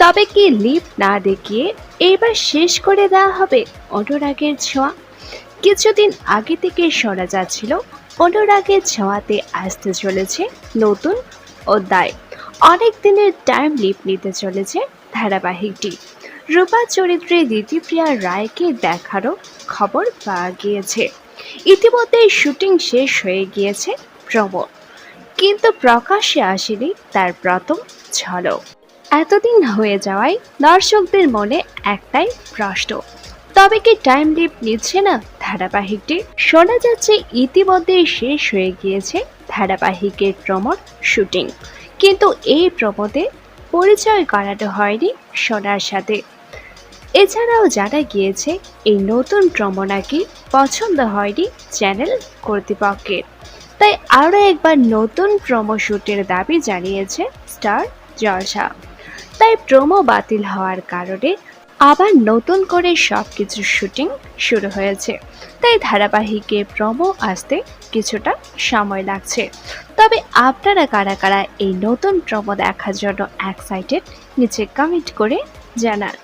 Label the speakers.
Speaker 1: তবে কি লিপ না দেখিয়ে এবার শেষ করে দেওয়া হবে অনুরাগের ছোঁয়া। কিছুদিন আগে থেকে শোনা যাচ্ছিল, অনুরাগের ছোঁয়াতে আসতে চলেছে নতুন অধ্যায়। অনেক দিনের টাইম লিপ নিতে চলেছে ধারাবাহিকটি। রূপা চরিত্রে দিতিপ্রিয়া রায়কে দেখারও খবর পাওয়া গিয়েছে। ইতিমধ্যে শুটিং শেষ হয়ে গিয়েছে প্রমো কিন্তু প্রকাশ্যে আসেনি তার প্রথম ঝলক। এতদিন হয়ে যাওয়ায় দর্শকদের মনে একটাই প্রশ্ন, তবে কি টাইম লিপ নিচ্ছে না ধারাবাহিকটি? শোনা যাচ্ছে ইতিমধ্যে শেষ হয়ে গিয়েছে ধারাবাহিকের প্রমোর শুটিং। কিন্তু এই প্রমোদে পরিচয় করানো হয়নি সোনার সাথে। এছাড়াও জানা গিয়েছে, এই নতুন প্রমো নাকি পছন্দ হয়নি চ্যানেল কর্তৃপক্ষের। তাই আরও একবার নতুন প্রমো শ্যুটের দাবি জানিয়েছে স্টার জলসা। তাই প্রোমো বাতিল হওয়ার কারণে আবার নতুন করে সব কিছু শুটিং শুরু হয়েছে। তাই ধারাবাহিকে প্রমো আসতে কিছুটা সময় লাগছে। তবে আপনারা কারা কারা এই নতুন প্রমো দেখার জন্য এক্সাইটেড নিচে কমেন্ট করে জানান।